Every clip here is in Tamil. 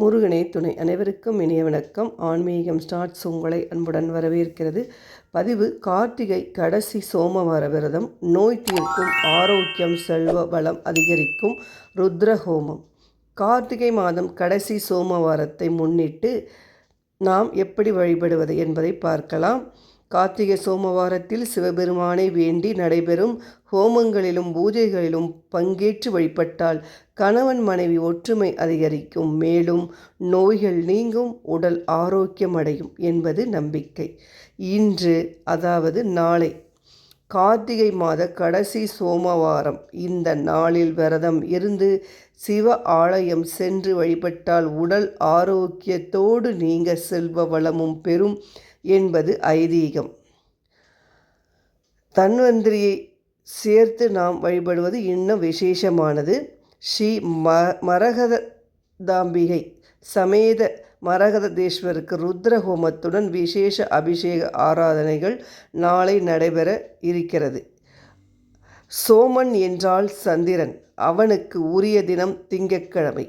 முருகனே துணை அனைவருக்கும் இனிய வணக்கம். ஆன்மீகம் ஸ்டார்ட்ஸ் உங்களை அன்புடன் வரவேற்கிறது. பதிவு கார்த்திகை கடைசி சோமவார விரதம். நோய் தீர்க்கும் ஆரோக்கியம் செல்வ வளம் அதிகரிக்கும் ருத்ரஹோமம். கார்த்திகை மாதம் கடைசி சோமவாரத்தை முன்னிட்டு நாம் எப்படி வழிபடுவது என்பதை பார்க்கலாம். கார்த்திகை சோமவாரத்தில் சிவபெருமானை வேண்டி நடைபெறும் ஹோமங்களிலும் பூஜைகளிலும் பங்கேற்று வழிபட்டால் கணவன் மனைவி ஒற்றுமை அதிகரிக்கும். மேலும் நோய்கள் நீங்கும் உடல் ஆரோக்கியம் அடையும் என்பது நம்பிக்கை. இன்று அதாவது நாளை கார்த்திகை மாத கடைசி சோமவாரம். இந்த நாளில் விரதம் இருந்து சிவ ஆலயம் சென்று வழிபட்டால் உடல் ஆரோக்கியத்தோடு நீங்க செல்வ வளமும் பெறும். என்பது ஐதீகம். தன்வந்திரியை சேர்த்து நாம் வழிபடுவது இன்னும் விசேஷமானது. ஸ்ரீ ம மரகதாம்பிகை சமேத மரகதேஸ்வருக்கு ருத்ர ஹோமத்துடன் விசேஷ அபிஷேக ஆராதனைகள் நாளை நடைபெற இருக்கிறது. சோமன் என்றால் சந்திரன் அவனுக்கு உரிய தினம் திங்கட்கிழமை.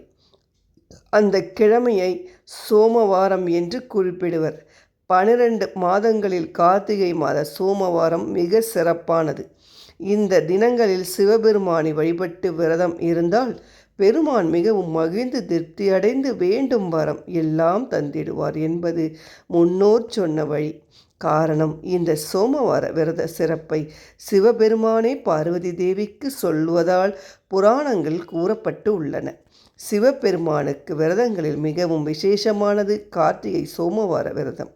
அந்த கிழமையை சோமவாரம் என்று குறிப்பிடுவர். பனிரெண்டு மாதங்களில் கார்த்திகை மாத சோமவாரம் மிக சிறப்பானது. இந்த தினங்களில் சிவபெருமானை வழிபட்டு விரதம் இருந்தால் பெருமான் மிகவும் மகிழ்ந்து திருப்தியடைந்து வேண்டும் வரம் எல்லாம் தந்திடுவார் என்பது முன்னோர் சொன்ன வழி. காரணம் இந்த சோமவார விரத சிறப்பை சிவபெருமானே பார்வதி தேவிக்கு சொல்வதால் புராணங்கள் கூறப்பட்டு உள்ளன. சிவபெருமானுக்கு விரதங்களில் மிகவும் விசேஷமானது கார்த்திகை சோமவார விரதம்.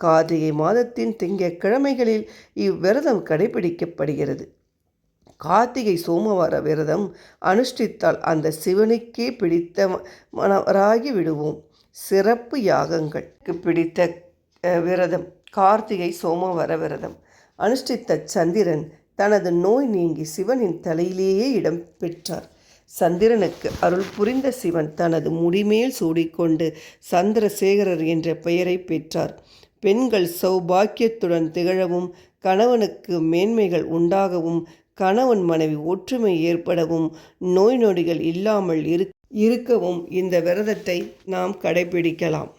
கார்த்திகை மாதத்தின் திங்கக்கிழமைகளில் இவ்விரதம் கடைபிடிக்கப்படுகிறது. கார்த்திகை சோமவார விரதம் அனுஷ்டித்தால் அந்த சிவனுக்கே பிடித்த மனவராகி விடுவோம். சிறப்பு யாகங்களுக்கு பிடித்த விரதம். கார்த்திகை சோமவார விரதம். அனுஷ்டித்த சந்திரன் தனது நோய் நீங்கி சிவனின் தலையிலேயே இடம் பெற்றார். சந்திரனுக்கு அருள் புரிந்த சிவன் தனது முடிமேல் சூடிக்கொண்டு சந்திரசேகரர் என்ற பெயரை பெற்றார். பெண்கள் சௌபாக்கியத்துடன் திகழவும் கணவனுக்கு மேன்மைகள் உண்டாகவும் கணவன் மனைவி ஒற்றுமை ஏற்படவும் நோய் நொடிகள் இல்லாமல் இரு இருக்கவும் இந்த விரதத்தை நாம் கடைபிடிக்கலாம்.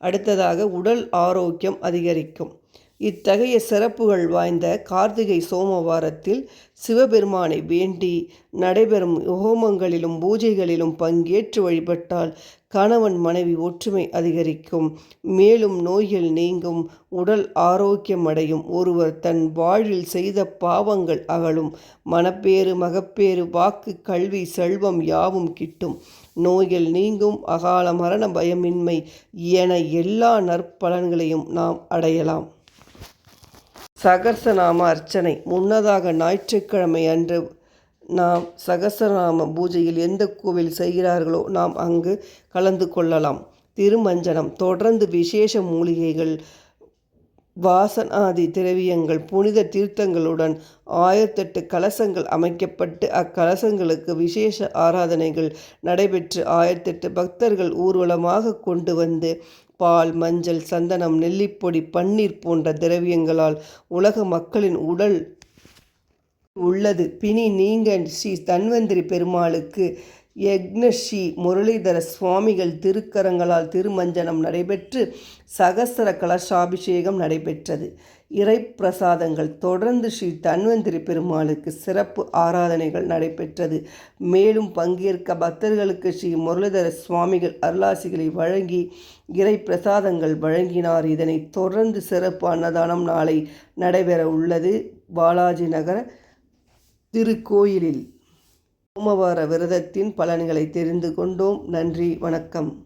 அடுத்ததாக உடல் ஆரோக்கியம் அதிகரிக்கும். இத்தகைய சிறப்புகள் வாய்ந்த கார்த்திகை சோமவாரத்தில் சிவபெருமானை வேண்டி நடைபெறும் ஹோமங்களிலும் பூஜைகளிலும் பங்கேற்று வழிபட்டால் கணவன் மனைவி ஒற்றுமை அதிகரிக்கும். மேலும் நோய்கள் நீங்கும் உடல் ஆரோக்கியம் அடையும் ஒருவர் தன் வாழ்வில் செய்த பாவங்கள் அகலும். மனப்பேறு மகப்பேறு வாக்கு கல்வி செல்வம் யாவும் கிட்டும். நோய்கள் நீங்கும் அகால மரண பயமின்மை என எல்லா நற்பலன்களையும் நாம் அடையலாம். சகசநாம அர்ச்சனை. முன்னதாக ஞாயிற்றுக்கிழமை அன்று நாம் சகசநாம பூஜையில் எந்த கோவில் செய்கிறார்களோ நாம் அங்கு கலந்து கொள்ளலாம். திருமஞ்சனம் தொடர்ந்து விசேஷ மூலிகைகள் வாசனாதி திரவியங்கள் புனித தீர்த்தங்களுடன் ஆயிரத்தெட்டு கலசங்கள் அமைக்கப்பட்டு அக்கலசங்களுக்கு விசேஷ ஆராதனைகள் நடைபெற்று ஆயிரத்தெட்டு பக்தர்கள் ஊர்வலமாக கொண்டு வந்து பால் மஞ்சள் சந்தனம் நெல்லிப்பொடி பன்னீர் போன்ற திரவியங்களால் உலக மக்களின் உடல் உள்ளது. பிணி நீங்க ஸ்ரீ தன்வந்திரி பெருமாளுக்கு யக்னஸ்ரீ முரளிதர சுவாமிகள் திருக்கரங்களால் திருமஞ்சனம் நடைபெற்று சகசர கலசாபிஷேகம் நடைபெற்றது. இறைப்பிரசாதங்கள். தொடர்ந்து ஸ்ரீ தன்வந்திரி பெருமாளுக்கு சிறப்பு ஆராதனைகள் நடைபெற்றது. மேலும் பங்கேற்க பக்தர்களுக்கு ஸ்ரீ முரளிதர சுவாமிகள் அருளாசிகளை வழங்கி இறை பிரசாதங்கள் வழங்கினார். இதனை தொடர்ந்து சிறப்பு அன்னதானம் நாளை நடைபெற உள்ளது. பாலாஜி நகர திருக்கோயிலில். சோமவார விரதத்தின் பலன்களை தெரிந்து கொண்டோம். நன்றி. வணக்கம்.